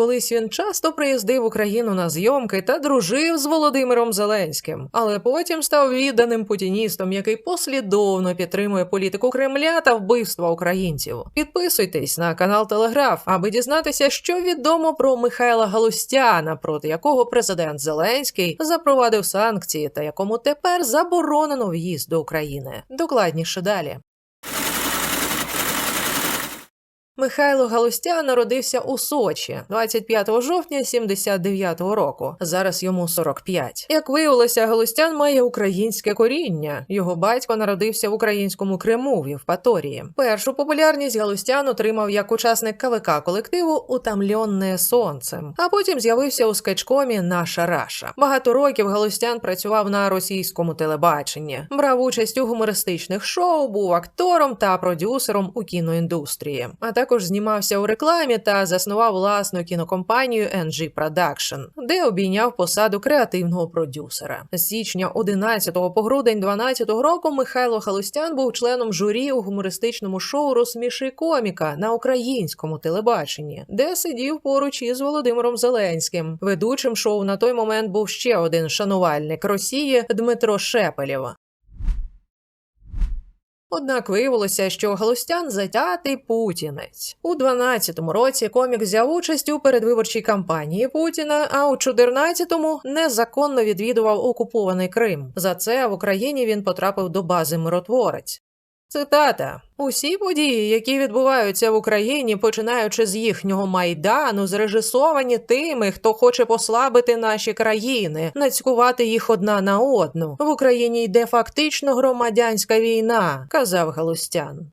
Колись він часто приїздив в Україну на зйомки та дружив з Володимиром Зеленським, але потім став відданим путіністом, який послідовно підтримує політику Кремля та вбивства українців. Підписуйтесь на канал Телеграф, аби дізнатися, що відомо про Михайла Галустяна, проти якого президент Зеленський запровадив санкції та якому тепер заборонено в'їзд до України. Докладніше далі. Михайло Галустян народився у Сочі 25 жовтня 79-го року. Зараз йому 45. Як виявилося, Галустян має українське коріння. Його батько народився в українському Криму в Євпаторії. Першу популярність Галустян отримав як учасник КВК колективу Утамльонне сонцем, а потім з'явився у скетчкомі Наша Раша. Багато років Галустян працював на російському телебаченні, брав участь у гумористичних шоу, був актором та продюсером у кіноіндустрії. А також знімався у рекламі та заснував власну кінокомпанію NG Production, де обійняв посаду креативного продюсера. З січня 11 по грудень 12 року Михайло Халустян був членом журі у гумористичному шоу Розсміши коміка на українському телебаченні, де сидів поруч із Володимиром Зеленським. Ведучим шоу на той момент був ще один шанувальник Росії Дмитро Шепелєв. Однак виявилося, що Галустян затятий путінець. У 12-му році комік взяв участь у передвиборчій кампанії Путіна, а у 14-му незаконно відвідував окупований Крим. За це в Україні він потрапив до бази миротворець. Цитата: усі події, які відбуваються в Україні, починаючи з їхнього майдану, зрежисовані тими, хто хоче послабити наші країни, нацькувати їх одна на одну. В Україні йде фактично громадянська війна, казав Галустян.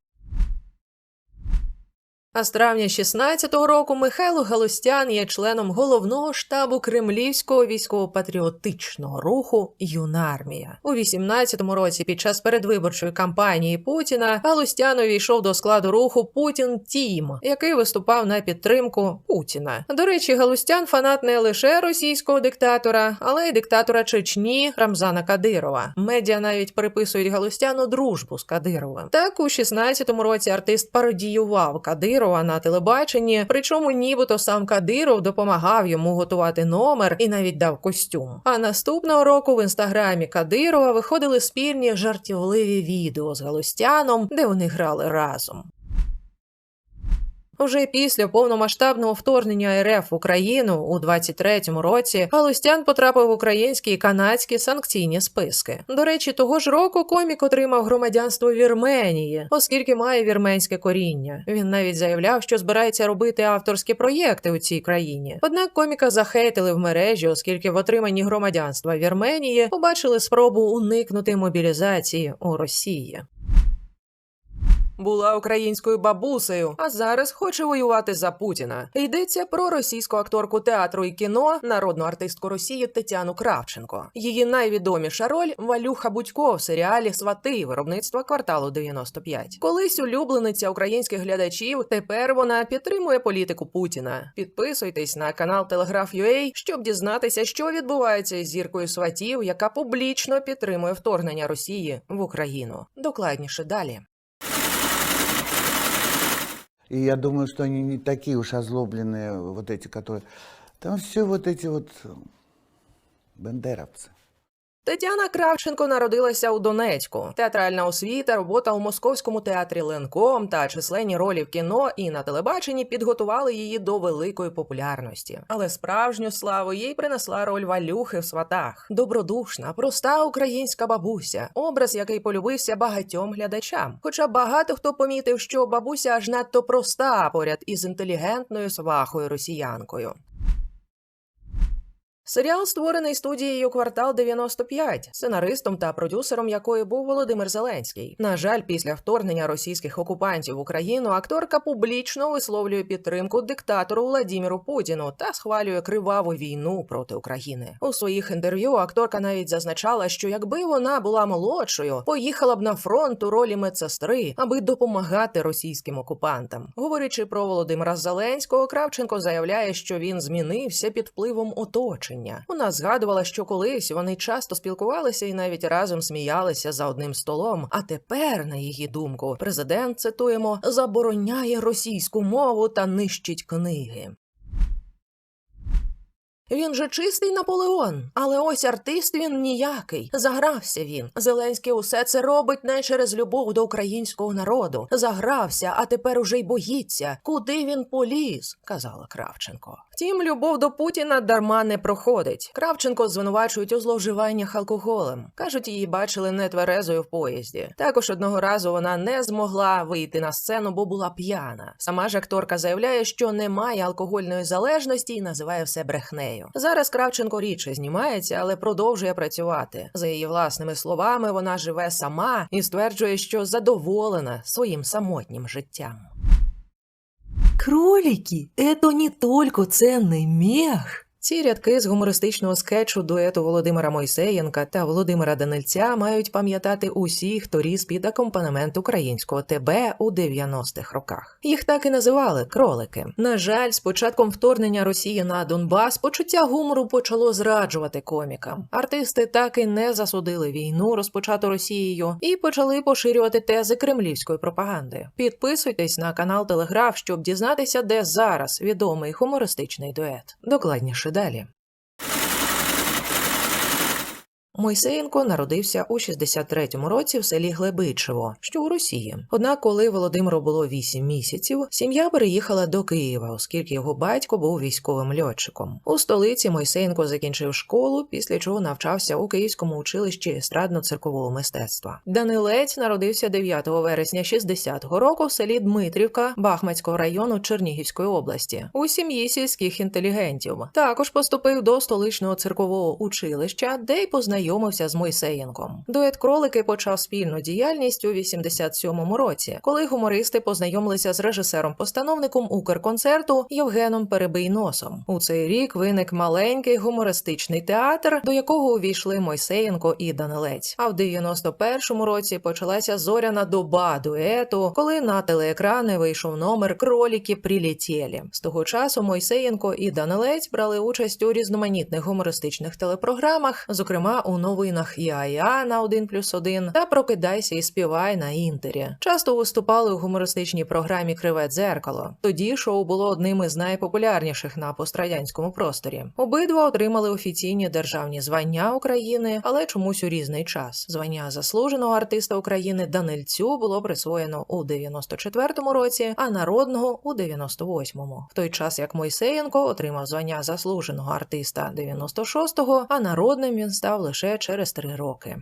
А з травня 16-го року Михайло Галустян є членом головного штабу кремлівського військово-патріотичного руху Юнармія. У 18-му році, під час передвиборчої кампанії Путіна, Галустян увійшов до складу руху Путін Тім, який виступав на підтримку Путіна. До речі, Галустян фанат не лише російського диктатора, але й диктатора Чечні Рамзана Кадирова. Медіа навіть приписують Галустяну дружбу з Кадировим. Так, у 16-му році артист пародіював Кадирова на телебаченні, причому нібито сам Кадиров допомагав йому готувати номер і навіть дав костюм. А наступного року в інстаграмі Кадирова виходили спільні жартівливі відео з Галустяном, де вони грали разом. Уже після повномасштабного вторгнення РФ в Україну у 23-му році Галустян потрапив в українські і канадські санкційні списки. До речі, того ж року комік отримав громадянство Вірменії, оскільки має вірменське коріння. Він навіть заявляв, що збирається робити авторські проєкти у цій країні. Однак коміка захейтили в мережі, оскільки в отриманні громадянства Вірменії побачили спробу уникнути мобілізації у Росії. Була українською бабусею, а зараз хоче воювати за Путіна. Йдеться про російську акторку театру і кіно, народну артистку Росії Тетяну Кравченко. Її найвідоміша роль Валюха Будько в серіалі Свати виробництва кварталу 95. Колись улюблениця українських глядачів. Тепер вона підтримує політику Путіна. Підписуйтесь на канал Телеграф.ua, щоб дізнатися, що відбувається із зіркою сватів, яка публічно підтримує вторгнення Росії в Україну. Докладніше далі. И я думаю, что они не такие уж озлобленные, вот эти, которые... Там все вот эти вот бендеровцы. Тетяна Кравченко народилася у Донецьку. Театральна освіта, робота у московському театрі Ленком та численні ролі в кіно і на телебаченні підготували її до великої популярності. Але справжню славу їй принесла роль Валюхи в сватах. Добродушна, проста українська бабуся, образ, який полюбився багатьом глядачам. Хоча багато хто помітив, що бабуся аж надто проста поряд із інтелігентною свахою росіянкою. Серіал створений студією Квартал 95, сценаристом та продюсером якої був Володимир Зеленський. На жаль, після вторгнення російських окупантів в Україну акторка публічно висловлює підтримку диктатору Владіміру Путіну та схвалює криваву війну проти України. У своїх інтерв'ю акторка навіть зазначала, що якби вона була молодшою, поїхала б на фронт у ролі медсестри, аби допомагати російським окупантам. Говорячи про Володимира Зеленського, Кравченко заявляє, що він змінився під впливом оточення. Вона згадувала, що колись вони часто спілкувалися і навіть разом сміялися за одним столом. А тепер, на її думку, президент цитуємо забороняє російську мову та нищить книги. Він же чистий Наполеон, але ось артист він ніякий. Загрався він. Зеленський усе це робить не через любов до українського народу. Загрався, а тепер уже й боїться. Куди він поліз? казала Кравченко. Втім, любов до Путіна дарма не проходить. Кравченко звинувачують у зловживаннях алкоголем. кажуть, її бачили нетверезою в поїзді. Також одного разу вона не змогла вийти на сцену, бо була п'яна. Сама ж акторка заявляє, що немає алкогольної залежності і називає все брехнею. Зараз Кравченко рідше знімається, але продовжує працювати. За її власними словами, вона живе сама і стверджує, що задоволена своїм самотнім життям. Кролики – это не только ценный мех. Ці рядки з гумористичного скетчу дуету Володимира Мойсеєнка та Володимира Данильця мають пам'ятати усі, хто ріс під акомпанемент українського ТБ у 90-х роках. Їх так і називали кролики. На жаль, з початком вторгнення Росії на Донбас почуття гумору почало зраджувати комікам. Артисти так і не засудили війну, розпочату Росією, і почали поширювати тези кремлівської пропаганди. Підписуйтесь на канал Телеграф, щоб дізнатися, де зараз відомий гумористичний дует. Докладніше далі. Мойсеєнко народився у 63-му році в селі Глебичево, що у Росії. Однак, коли Володимиру було 8 місяців, сім'я переїхала до Києва, оскільки його батько був військовим льотчиком. У столиці Мойсеєнко закінчив школу, після чого навчався у Київському училищі естрадно-циркового мистецтва. Данилець народився 9 вересня 60-го року в селі Дмитрівка Бахмацького району Чернігівської області у сім'ї сільських інтелігентів. Також поступив до столичного циркового училища, де й познайомився з Мойсеєнком. Дует кролики почав спільну діяльність у 87-му році, коли гумористи познайомилися з режисером-постановником Укрконцерту Євгеном Перебийносом. У цей рік виник маленький гумористичний театр, до якого увійшли Мойсеєнко і Данилець. А в 91-му році почалася зоряна доба дуету, коли на телеекрани вийшов номер Кроліки прилетєлі. З того часу Мойсеєнко і Данилець брали участь у різноманітних гумористичних телепрограмах, зокрема у новинах ІАЯ на 1 плюс 1 та Прокидайся і співай на інтері. Часто виступали у гумористичній програмі Криве дзеркало. Тоді шоу було одним із найпопулярніших на пострадянському просторі. Обидва отримали офіційні державні звання України, але чомусь у різний час. Звання заслуженого артиста України Данильцю було присвоєно у 94-му році, а народного у 98-му. В той час як Мойсеєнко отримав звання заслуженого артиста 96-го, а народним він став лише через три роки.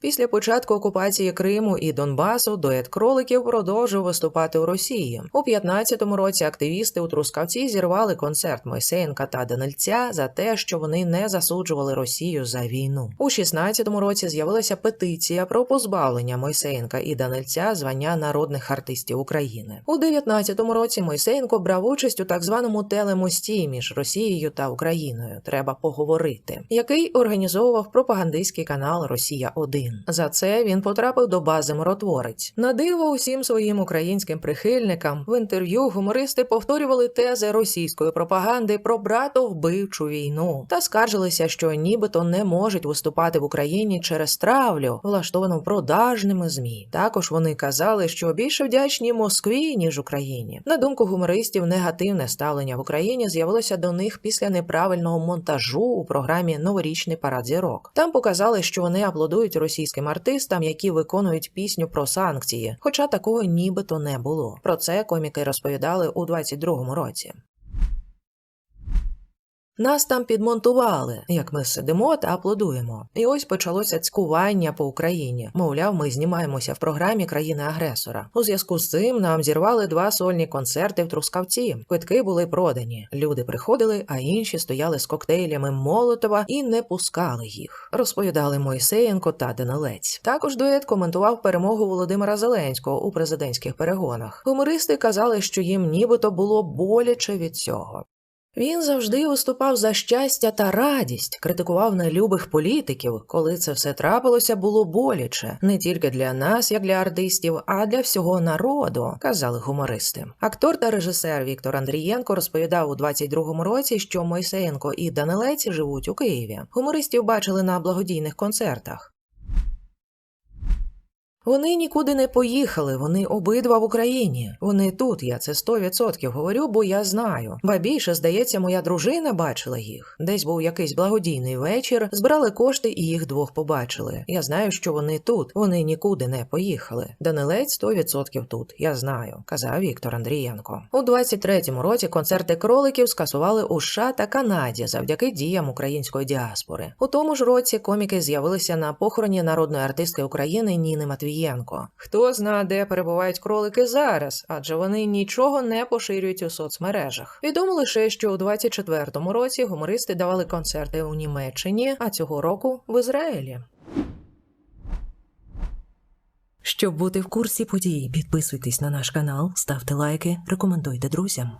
Після початку окупації Криму і Донбасу дует кроликів продовжив виступати у Росії. У 15-му році активісти у Трускавці зірвали концерт Мойсеєнка та Данильця за те, що вони не засуджували Росію за війну. У 16-му році з'явилася петиція про позбавлення Мойсеєнка і Данильця звання народних артистів України. У 19-му році Мойсеєнко брав участь у так званому телемості між Росією та Україною. Треба поговорити, який організовував пропагандистський канал Росія 1 За це він потрапив до бази миротворець. На диво усім своїм українським прихильникам в інтерв'ю гумористи повторювали тези російської пропаганди про братовбивчу війну та скаржилися, що нібито не можуть виступати в Україні через травлю, влаштовану продажними змі. Також вони казали, що більше вдячні Москві ніж Україні. На думку гумористів, негативне ставлення в Україні з'явилося до них після неправильного монтажу у програмі Новорічний парад зірок. Там показали, що вони аплодують російським артистам, які виконують пісню про санкції, хоча такого нібито не було. Про це коміки розповідали у 22-му році. Нас там підмонтували, як ми сидимо та аплодуємо. І ось почалося цькування по Україні. Мовляв, ми знімаємося в програмі країни-агресора. У зв'язку з цим нам зірвали два сольні концерти в Трускавці. Квитки були продані. Люди приходили, а інші стояли з коктейлями Молотова і не пускали їх. Розповідали Мойсеєнко та Данилець. Також дует коментував перемогу Володимира Зеленського у президентських перегонах. Гумористи казали, що їм нібито було боляче від цього. Він завжди виступав за щастя та радість, критикував нелюбих політиків. Коли це все трапилося, було боляче не тільки для нас, як для артистів, а для всього народу, казали гумористи. Актор та режисер Віктор Андрієнко розповідав у 22-му році, що Мойсеєнко і Данилець живуть у Києві. Гумористів бачили на благодійних концертах. Вони нікуди не поїхали, вони обидва в Україні. Вони тут, я це 100% говорю, бо я знаю. Ба більше, здається, моя дружина бачила їх. Десь був якийсь благодійний вечір, збирали кошти і їх двох побачили. Я знаю, що вони тут, вони нікуди не поїхали. Данилець 100% тут, я знаю, казав Віктор Андрієнко. У 23-му році концерти кроликів скасували у США та Канаді завдяки діям української діаспори. У тому ж році коміки з'явилися на похороні народної артистки України Ніни Матвієнко. Хто зна, де перебувають кролики зараз, адже вони нічого не поширюють у соцмережах. Відомо лише, що у 24-му році гумористи давали концерти у Німеччині, а цього року в Ізраїлі. Щоб бути в курсі подій, підписуйтесь на наш канал, ставте лайки, рекомендуйте друзям.